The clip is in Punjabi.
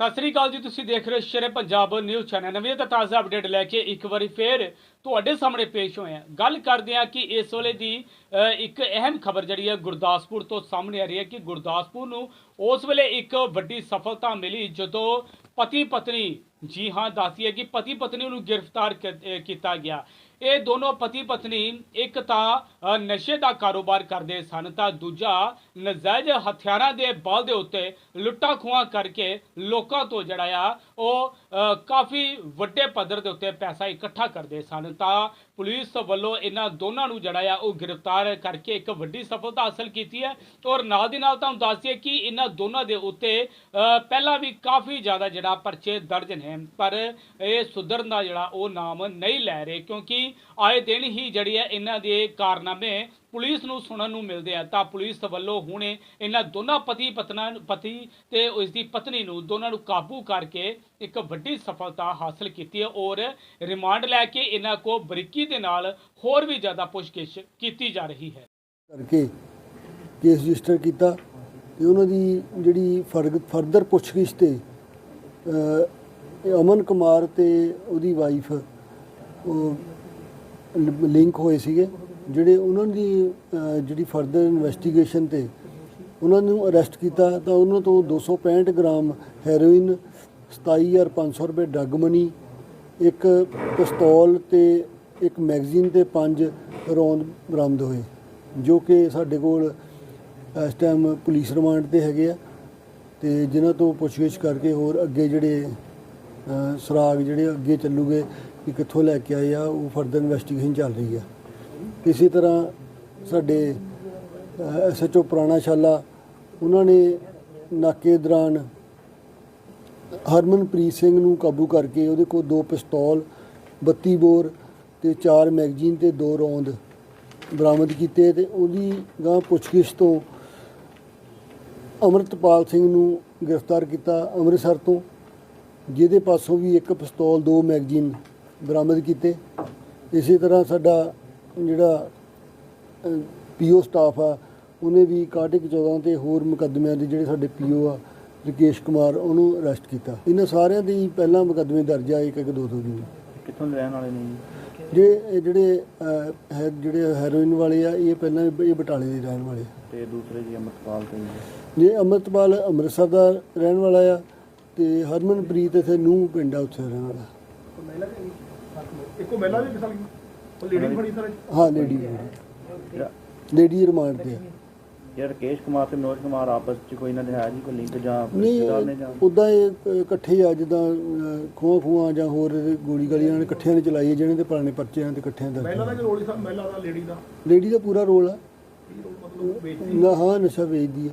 ਸਤਿ ਸ੍ਰੀ ਅਕਾਲ ਜੀ, ਤੁਸੀਂ ਦੇਖ ਰਹੇ ਹੋ ਸ਼ੇਰੇ ਪੰਜਾਬ ਨਿਊਜ਼ ਚੈਨਲ। ਨਵੀਂ ਤੇ ਤਾਜ਼ਾ ਅਪਡੇਟ ਲੈ ਕੇ ਇੱਕ ਵਾਰੀ ਫੇਰ ਤੁਹਾਡੇ ਸਾਹਮਣੇ ਪੇਸ਼ ਹੋਏ ਹਾਂ। ਗੱਲ ਕਰਦੇ ਹਾਂ ਕਿ ਇਸ ਵੇਲੇ ਦੀ ਇੱਕ ਅਹਿਮ ਖਬਰ ਜਿਹੜੀ ਹੈ ਗੁਰਦਾਸਪੁਰ ਤੋਂ ਸਾਹਮਣੇ ਆ ਰਹੀ ਹੈ ਕਿ ਗੁਰਦਾਸਪੁਰ ਨੂੰ ਉਸ ਵੇਲੇ ਇੱਕ ਵੱਡੀ ਸਫਲਤਾ ਮਿਲੀ ਜਦੋਂ ਪਤੀ ਪਤਨੀ ਜੀ ਹਾਂ, ਦੱਸਦੀ ਹੈ ਕਿ ਪਤੀ ਪਤਨੀ ਨੂੰ ਗ੍ਰਿਫਤਾਰ ਕੀਤਾ ਗਿਆ। ਇਹ ਦੋਨੋਂ ਪਤੀ ਪਤਨੀ ਇੱਕ ਤਾਂ ਨਸ਼ੇ ਦਾ ਕਾਰੋਬਾਰ ਕਰਦੇ ਸਨ, ਤਾਂ ਦੂਜਾ ਨਜਾਇਜ਼ ਹਥਿਆਰਾਂ ਦੇ ਬਲ ਦੇ ਉੱਤੇ ਲੁੱਟਾਂ ਖੋਹਾਂ ਕਰਕੇ ਲੋਕਾਂ ਤੋਂ ਜਿਹੜਾ ਆ, ਉਹ ਕਾਫੀ ਵੱਡੇ ਪੱਧਰ ਦੇ ਉੱਤੇ ਪੈਸਾ ਇਕੱਠਾ ਕਰਦੇ ਸਨ। ਤਾਂ ਪੁਲਿਸ ਵੱਲੋਂ ਇਹਨਾਂ ਦੋਨਾਂ ਨੂੰ ਜਿਹੜਾ ਆ, ਉਹ ਗ੍ਰਿਫਤਾਰ ਕਰਕੇ ਇੱਕ ਵੱਡੀ ਸਫਲਤਾ ਹਾਸਲ ਕੀਤੀ ਹੈ। ਔਰ ਨਾਲ ਦੀ ਨਾਲ ਤੁਹਾਨੂੰ ਦੱਸ ਦਈਏ ਕਿ ਇਹਨਾਂ ਦੋਨਾਂ ਦੇ ਉੱਤੇ ਪਹਿਲਾਂ ਵੀ ਕਾਫੀ ਜ਼ਿਆਦਾ ਜਿਹੜਾ ਪਰਚੇ ਦਰਜ ਨੇ, ਪਰ ਇਹ ਸੁਧਰਨ ਦਾ ਜਿਹੜਾ ਉਹ ਨਾਮ ਨਹੀਂ ਲੈ ਰਹੇ, ਕਿਉਂਕਿ ਆਏ ਦਿਨ ਹੀ ਜਿਹੜੀ ਹੈ ਇਹਨਾਂ ਦੇ ਕਾਰਨਾਮੇ ਪੁਲਿਸ ਨੂੰ ਸੁਣਨ ਨੂੰ ਮਿਲਦੇ ਆ। ਤਾਂ ਪੁਲਿਸ ਵੱਲੋਂ ਹੁਣੇ ਇਹਨਾਂ ਦੋਨਾਂ ਪਤੀ ਪਤਨਾ ਪਤੀ ਤੇ ਉਸ ਦੀ ਪਤਨੀ ਨੂੰ ਦੋਨਾਂ ਨੂੰ ਕਾਬੂ ਕਰਕੇ ਇੱਕ ਵੱਡੀ ਸਫਲਤਾ ਹਾਸਲ ਕੀਤੀ ਹੈ ਔਰ ਰਿਮਾਂਡ ਲੈ ਕੇ ਇਹਨਾਂ ਕੋ ਬਰੀਕੀ ਦੇ ਨਾਲ ਹੋਰ ਵੀ ਜ਼ਿਆਦਾ ਪੁੱਛਗਿੱਛ ਕੀਤੀ ਜਾ ਰਹੀ ਹੈ। ਕਰਕੇ ਕੇਸ ਰਜਿਸਟਰ ਕੀਤਾ ਤੇ ਉਹਨਾਂ ਦੀ ਜਿਹੜੀ ਫਰਦਰ ਪੁੱਛਗਿੱਛ ਤੇ ਅਮਨ ਕੁਮਾਰ ਤੇ ਉਹਦੀ ਵਾਈਫ ਲਿੰਕ ਹੋਏ ਸੀਗੇ ਜਿਹੜੇ ਉਹਨਾਂ ਦੀ ਅ, ਜਿਹੜੀ ਫਰਦਰ ਇਨਵੈਸਟੀਗੇਸ਼ਨ ਤੇ ਉਹਨਾਂ ਨੂੰ ਅਰੈਸਟ ਕੀਤਾ ਤਾਂ ਉਹਨਾਂ ਤੋਂ 265 ਗ੍ਰਾਮ ਹੈਰੋਇਨ 27500 ਰੁਪਏ ਡਰੱਗ ਮਨੀ ਇੱਕ ਪਿਸਤੌਲ ਤੇ ਇੱਕ ਮੈਗਜ਼ੀਨ ਤੇ ਪੰਜ ਰੌਂਦ ਬਰਾਮਦ ਹੋਏ ਜੋ ਕਿ ਸਾਡੇ ਕੋਲ ਇਸ ਟਾਈਮ ਪੁਲਿਸ ਰਿਮਾਂਡ ਤੇ ਹੈਗੇ ਆ ਤੇ ਜਿਨ੍ਹਾਂ ਤੋਂ ਪੁੱਛਗਿੱਛ ਕਰਕੇ ਹੋਰ ਅੱਗੇ ਜਿਹੜੇ ਸੁਰਾਗ ਜਿਹੜੇ ਅੱਗੇ ਚੱਲੂਗੇ ਕਿ ਕਿੱਥੋਂ ਲੈ ਕੇ ਆਏ ਆ, ਉਹ ਫਰਦਰ ਇਨਵੈਸਟੀਗੇਸ਼ਨ ਚੱਲ ਰਹੀ ਆ। ਇਸੇ ਤਰ੍ਹਾਂ ਸਾਡੇ ਐਸਐਚਓ ਪੁਰਾਣਾ ਸ਼ਾਲਾ ਉਹਨਾਂ ਨੇ ਨਾਕੇ ਦੌਰਾਨ ਹਰਮਨਪ੍ਰੀਤ ਸਿੰਘ ਨੂੰ ਕਾਬੂ ਕਰਕੇ ਉਹਦੇ ਕੋਲ ਦੋ ਪਿਸਤੌਲ 32 ਬੋਰ ਤੇ ਚਾਰ ਮੈਗਜ਼ੀਨ ਤੇ ਦੋ ਰੌਂਦ ਬਰਾਮਦ ਕੀਤੇ ਤੇ ਉਹਦੀ ਗਾਂ ਪੁੱਛਗਿੱਛ ਤੋਂ ਅਮਰਤਪਾਲ ਸਿੰਘ ਨੂੰ ਗ੍ਰਿਫਤਾਰ ਕੀਤਾ ਅੰਮ੍ਰਿਤਸਰ ਤੋਂ। ਜਿਹਦੇ ਪਾਸੋਂ ਵੀ ਇੱਕ ਪਿਸਤੌਲ ਦੋ ਮੈਗਜ਼ੀਨ ਬਰਾਮਦ ਕੀਤੇ। ਇਸੇ ਤਰ੍ਹਾਂ ਸਾਡਾ ਜਿਹੜਾ ਪੀਓ ਸਟਾਫ ਆ ਉਹਨੇ ਵੀ ਕਾਟਿਕ 14 ਤੇ ਹੋਰ ਮੁਕੱਦਮਿਆਂ ਦੇ ਜਿਹੜੇ ਸਾਡੇ ਪੀਓ ਆ ਰਕੇਸ਼ ਕੁਮਾਰ ਉਹਨੂੰ ਅਰੈਸਟ ਕੀਤਾ। ਇਹਨਾਂ ਸਾਰਿਆਂ ਦੇ ਹੀ ਪਹਿਲਾਂ ਮੁਕੱਦਮੇ ਦਰਜ ਆ ਇੱਕ ਇੱਕ ਦੋ। ਦੋ ਦੀ ਕਿੱਥੋਂ ਦੇ ਰਹਿਣ ਵਾਲੇ ਨੇ ਜੀ? ਜੇ ਇਹ ਜਿਹੜੇ ਅਹ, ਹੈ ਜਿਹੜੇ ਹੈਰੋਇਨ ਵਾਲੇ ਆ ਇਹ ਪਹਿਲਾਂ ਇਹ ਬਟਾਲੇ ਦੇ ਰਹਿਣ ਵਾਲੇ ਆ। ਤੇ ਦੂਸਰੇ ਜੀ ਅਮਰਪਾਲ ਤੇ ਜੀ ਜੇ ਅੰਮ੍ਰਿਤਪਾਲ ਅੰਮ੍ਰਿਤਸਰ ਦਾ ਰਹਿਣ ਵਾਲਾ ਆ ਤੇ ਹਰਮਨਪ੍ਰੀਤ ਇੱਥੇ ਨੂੰਹ ਪਿੰਡ ਆ ਉੱਥੇ ਰਹਿਣ ਵਾਲਾ। ਇੱਕੋ ਮਹਿਲਾ ਵੀ ਕਿਸਾ ਉਹ ਲੇਡੀ ਬਣੀ ਸਰ? ਹਾਂ ਲੇਡੀ ਜਿਹੜਾ ਲੇਡੀ ਰਿਮਾਂਡ ਤੇ ਆ। ਜਿਹੜਾ ਰਕੇਸ਼ ਕੁਮਾਰ ਤੇ ਮਨੋਜ ਕੁਮਾਰ ਆਪਸ ਚ ਕੋਈ ਇਹਨਾਂ ਦੇ ਹੈ ਜੀ ਕੋਈ ਲਿੰਕ ਜਾਂ ਰਿਸ਼ਤੇਦਾਰ ਨੇ ਜਾਂ? ਉਦਾਂ ਇਹ ਇਕੱਠੇ ਆ ਜਿੱਦਾਂ ਖੂਹਾਂ ਖੂਹਾਂ ਜਾਂ ਹੋਰ ਗੋਲੀ ਗਾਲੀਆਂ ਨੇ ਇਕੱਠਿਆਂ ਨੇ ਚਲਾਈ ਹੈ ਜਿਹਨਾਂ ਦੇ ਪੁਰਾਣੇ ਪਰਚੇ ਹਨ ਤੇ ਇਕੱਠਿਆਂ ਮਹਿਲਾ ਦਾ ਦਾ ਕਿ ਰੋਲ ਸਰ? ਮਹਿਲਾ ਦਾ ਲੇਡੀ ਦਾ? ਲੇਡੀ ਦਾ ਪੂਰਾ ਰੋਲ ਆ। ਕੀ ਰੋਲ ਮਤਲਬ ਵੇਚਦੀ? ਨਾ ਹਾਂ ਨਸ਼ਾ ਵੇਚਦੀ ਆ।